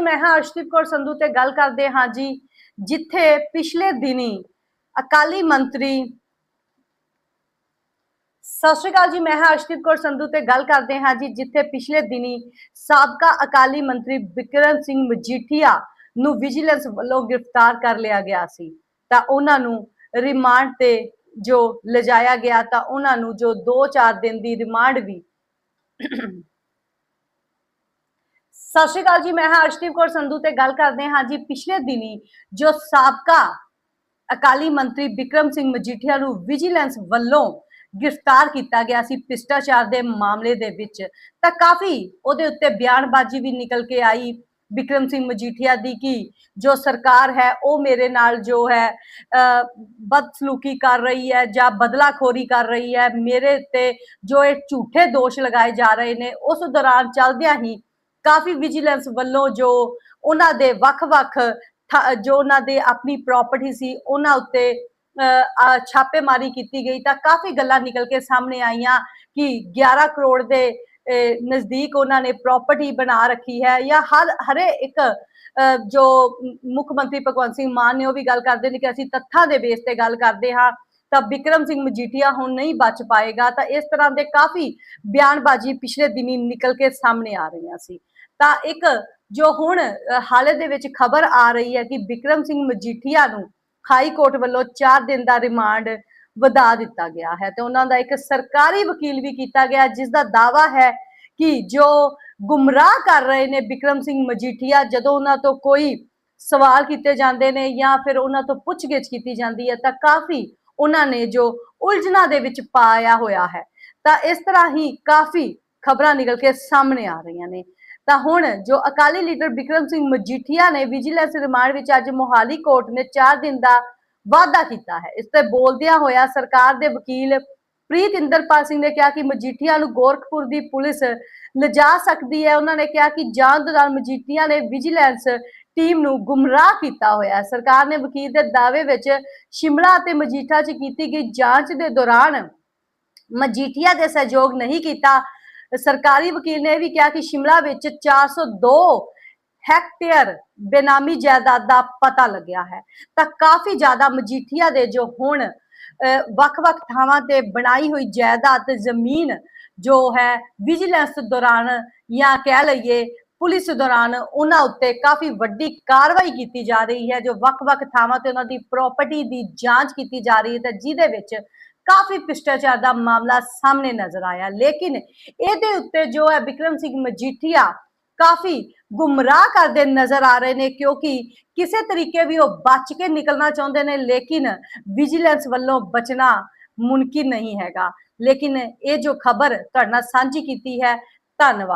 ਜੀ, ਮੈਂ ਹਾਂ ਅਰਸ਼ਦੀਪ ਕੌਰ ਸੰਧੂ ਤੇ ਗੱਲ ਕਰਦੇ ਹਾਂ ਜੀ, ਜਿੱਥੇ ਪਿਛਲੇ ਦਿਨੀ ਅਕਾਲੀ ਮੰਤਰੀ ਸਤਿ ਸ਼੍ਰੀ ਅਕਾਲ ਜੀ, ਮੈਂ ਹਾਂ ਅਰਸ਼ਦੀਪ ਕੌਰ ਸੰਧੂ ਤੇ ਗੱਲ ਕਰਦੇ ਹਾਂ ਜੀ, ਜਿੱਥੇ ਪਿਛਲੇ ਦਿਨੀ ਸਾਬਕਾ ਅਕਾਲੀ ਮੰਤਰੀ ਬਿਕਰਮ ਸਿੰਘ ਮਜੀਠੀਆ ਨੂੰ ਵਿਜੀਲੈਂਸ ਵੱਲੋਂ ਗ੍ਰਿਫਤਾਰ ਕਰ ਲਿਆ ਗਿਆ ਸੀ। ਤਾਂ ਉਹਨਾਂ ਨੂੰ ਰਿਮਾਂਡ ਤੇ ਜੋ ਲਿਜਾਇਆ ਗਿਆ, ਤਾਂ ਉਹਨਾਂ ਨੂੰ ਜੋ 2-4 ਦਿਨ ਦੀ ਰਿਮਾਂਡ ਵੀ ਸਤਿ ਸ਼੍ਰੀ ਅਕਾਲ ਜੀ ਮੈਂ ਹਾਂ ਅਰਸ਼ਦੀਪ ਕੌਰ ਸੰਧੂ ਤੇ ਗੱਲ ਕਰਦੇ ਹਾਂ ਜੀ ਪਿਛਲੇ ਦਿਨੀ ਜੋ ਸਾਬਕਾ ਅਕਾਲੀ ਮੰਤਰੀ ਬਿਕਰਮ ਸਿੰਘ ਮਜੀਠੀਆ ਨੂੰ ਵਿਜੀਲੈਂਸ ਵੱਲੋਂ ਗ੍ਰਿਫਤਾਰ ਕੀਤਾ ਗਿਆ ਸੀ ਭ੍ਰਿਸ਼ਟਾਚਾਰ ਦੇ ਮਾਮਲੇ ਦੇ ਵਿੱਚ ਤਾਂ ਕਾਫੀ ਉਹਦੇ ਉੱਤੇ ਬਿਆਨਬਾਜ਼ੀ ਵੀ ਨਿਕਲ ਕੇ ਆਈ ਬਿਕਰਮ ਸਿੰਘ ਮਜੀਠੀਆ ਦੀ ਕਿ ਜੋ ਸਰਕਾਰ ਹੈ ਉਹ ਮੇਰੇ ਨਾਲ ਜੋ ਹੈ ਅਹ, ਬਦਸਲੂਕੀ ਕਰ ਰਹੀ ਹੈ ਜਾਂ ਬਦਲਾਖੋਰੀ ਕਰ ਰਹੀ ਹੈ ਮੇਰੇ ਤੇ ਜੋ ਇਹ ਝੂਠੇ ਦੋਸ਼ ਲਗਾਏ ਜਾ ਰਹੇ ਨੇ ਉਸ ਦੌਰਾਨ ਚੱਲਦਿਆਂ ਹੀ ਕਾਫੀ ਵਿਜੀਲੈਂਸ ਵੱਲੋਂ ਜੋ ਉਹਨਾਂ ਦੇ ਵੱਖ-ਵੱਖ ਥਾ- ਜੋ ਉਹਨਾਂ ਦੇ ਆਪਣੀ ਪ੍ਰਾਪਰਟੀ ਸੀ, ਉਹਨਾਂ ਉੱਤੇ ਛਾਪੇਮਾਰੀ ਕੀਤੀ ਗਈ ਤਾਂ ਕਾਫੀ ਗੱਲਾਂ ਨਿਕਲ ਕੇ ਸਾਹਮਣੇ ਆਈਆਂ ਕਿ 11 ਕਰੋੜ ਦੇ ਨਜ਼ਦੀਕ ਉਹਨਾਂ ਨੇ ਪ੍ਰਾਪਰਟੀ ਬਣਾ ਰੱਖੀ ਹੈ ਜਾਂ ਹਰ, ਹਰੇ ਇੱਕ ਜੋ ਮੁੱਖ ਮੰਤਰੀ ਭਗਵੰਤ ਸਿੰਘ ਮਾਨ ਨੇ ਉਹ ਵੀ ਗੱਲ ਕਰਦੇ ਨੇ ਕਿ ਅਸੀਂ ਤੱਥਾਂ ਦੇ ਬੇਸ ਤੇ ਗੱਲ ਕਰਦੇ ਹਾਂ। ਤਾਂ ਬਿਕਰਮ ਸਿੰਘ ਮਜੀਠੀਆ ਹੁਣ ਨਹੀਂ ਬਚ ਪਾਏਗਾ, ਤਾਂ ਇਸ ਤਰ੍ਹਾਂ ਦੇ ਕਾਫੀ ਬਿਆਨਬਾਜ਼ੀ ਪਿਛਲੇ ਦਿਨੀ ਨਿਕਲ ਕੇ ਸਾਹਮਣੇ ਆ ਰਹੀਆਂ ਸੀ। ਤਾਂ ਇੱਕ ਜੋ ਹੁਣ ਹਾਲੇ ਦੇ ਵਿੱਚ ਖਬਰ ਆ ਰਹੀ ਹੈ ਕਿ ਬਿਕਰਮ ਸਿੰਘ ਮਜੀਠੀਆ ਨੂੰ ਹਾਈ ਕੋਰਟ ਵੱਲੋਂ 4 ਦਿਨ ਦਾ ਰਿਮਾਂਡ ਵਧਾ ਦਿੱਤਾ ਗਿਆ ਹੈ ਤੇ ਉਹਨਾਂ ਦਾ ਇੱਕ ਸਰਕਾਰੀ ਵਕੀਲ ਵੀ ਕੀਤਾ ਗਿਆ ਜਿਸ ਦਾ ਦਾਵਾ ਹੈ ਕਿ ਜੋ ਗੁੰਮਰਾਹ ਕਰ ਰਹੇ ਨੇ ਬਿਕਰਮ ਸਿੰਘ ਮਜੀਠੀਆ, ਜਦੋਂ ਉਹਨਾਂ ਤੋਂ ਕੋਈ ਸਵਾਲ ਕੀਤੇ ਜਾਂਦੇ ਨੇ ਜਾਂ ਫਿਰ ਉਹਨਾਂ ਤੋਂ ਪੁੱਛਗਿੱਛ ਕੀਤੀ ਜਾਂਦੀ ਹੈ, ਤਾਂ ਕਾਫੀ ਉਹਨਾਂ ਨੇ ਜੋ ਉਲਝਣਾ ਦੇ ਵਿੱਚ ਪਾਇਆ ਹੋਇਆ ਹੈ, ਤਾਂ ਇਸ ਤਰ੍ਹਾਂ ਹੀ ਕਾਫੀ ਖਬਰਾਂ ਨਿਕਲ ਕੇ ਸਾਹਮਣੇ ਆ ਰਹੀਆਂ ਨੇ। ਤਾਂ ਹੁਣ ਜੋ ਅਕਾਲੀ ਲੀਡਰ ਬਿਕਰਮ ਸਿੰਘ ਮਜੀਠੀਆ ਨੇ ਵਿਜੀਲੈਂਸ ਰਿਮਾਂਡ ਵਿੱਚ ਅੱਜ ਮੋਹਾਲੀ ਕੋਰਟ ਨੇ 4 ਦਿਨ ਦਾ ਵਾਅਦਾ ਕੀਤਾ ਹੈ। ਇਸ ਤੇ ਬੋਲਦਿਆਂ ਹੋਇਆ ਸਰਕਾਰ ਦੇ ਵਕੀਲ ਪ੍ਰੀਤ ਇੰਦਰਪਾਲ ਸਿੰਘ ਨੇ ਕਿਹਾ ਕਿ ਮਜੀਠੀਆ ਨੂੰ ਗੋਰਖਪੁਰ ਦੀ ਪੁਲਿਸ ਲਿਜਾ ਸਕਦੀ ਹੈ। ਉਹਨਾਂ ਨੇ ਕਿਹਾ ਕਿ ਜਾਂਚ ਦੌਰਾਨ ਮਜੀਠੀਆ ਨੇ ਵਿਜੀਲੈਂਸ ਟੀਮ ਨੂੰ ਗੁੰਮਰਾਹ ਕੀਤਾ ਹੋਇਆ ਸਰਕਾਰ ਨੇ ਵਕੀਲ ਦੇ ਦਾਅਵੇ ਵਿੱਚ ਸ਼ਿਮਲਾ ਅਤੇ ਮਜੀਠਾ 'ਚ ਕੀਤੀ ਗਈ ਜਾਂਚ ਦੇ ਦੌਰਾਨ ਮਜੀਠੀਆ ਦੇ ਸਹਿਯੋਗ ਨਹੀਂ ਕੀਤਾ। ਸਰਕਾਰੀ ਵਕੀਲ ਨੇ ਵੀ ਕਿਹਾ ਕਿ ਸ਼ਿਮਲਾ ਵਿੱਚ 402 ਹੈਕਟੇਅਰ ਬੇਨਾਮੀ ਜਾਇਦਾਦ ਦਾ ਪਤਾ ਲੱਗਿਆ ਹੈ। ਤਾਂ ਕਾਫੀ ਜ਼ਿਆਦਾ ਮਜੀਠੀਆ ਦੇ ਜੋ ਹੁਣ ਵੱਖ-ਵੱਖ ਥਾਵਾਂ ਤੇ ਬਣਾਈ ਹੋਈ ਜਾਇਦਾਦ ਤੇ ਜ਼ਮੀਨ ਜੋ ਹੈ ਵਿਜੀਲੈਂਸ ਦੌਰਾਨ ਜਾਂ ਕਹਿ ਲਈਏ ਪੁਲਿਸ ਦੌਰਾਨ ਉਹਨਾਂ ਉੱਤੇ ਕਾਫੀ ਵੱਡੀ ਕਾਰਵਾਈ ਕੀਤੀ ਜਾ ਰਹੀ ਹੈ, ਜੋ ਵੱਖ-ਵੱਖ ਥਾਵਾਂ ਤੇ ਉਹਨਾਂ ਦੀ ਪ੍ਰਾਪਰਟੀ ਦੀ ਜਾਂਚ ਕੀਤੀ ਜਾ ਰਹੀ ਹੈ ਤੇ ਜਿਹਦੇ ਵਿੱਚ ਕਾਫੀ ਭ੍ਰਿਸ਼ਟਾਚਾਰ ਦਾ ਮਾਮਲਾ ਸਾਹਮਣੇ ਨਜ਼ਰ ਆਇਆ। ਲੇਕਿਨ ਇਹਦੇ ਉੱਤੇ ਜੋ ਹੈ ਬਿਕਰਮ ਸਿੰਘ ਮਜੀਠੀਆ ਕਾਫੀ ਗੁੰਮਰਾਹ ਕਰਦੇ ਨਜ਼ਰ ਆ ਰਹੇ ਨੇ, ਕਿਉਂਕਿ ਕਿਸੇ ਤਰੀਕੇ ਵੀ ਉਹ ਬਚ ਕੇ ਨਿਕਲਣਾ ਚਾਹੁੰਦੇ ਨੇ, ਲੇਕਿਨ ਵਿਜੀਲੈਂਸ ਵੱਲੋਂ ਬਚਣਾ ਮੁਮਕਿਨ ਨਹੀਂ ਹੈਗਾ। ਲੇਕਿਨ ਇਹ ਜੋ ਖਬਰ ਤੁਹਾਡੇ ਨਾਲ ਸਾਂਝੀ ਕੀਤੀ ਹੈ, ਧੰਨਵਾਦ।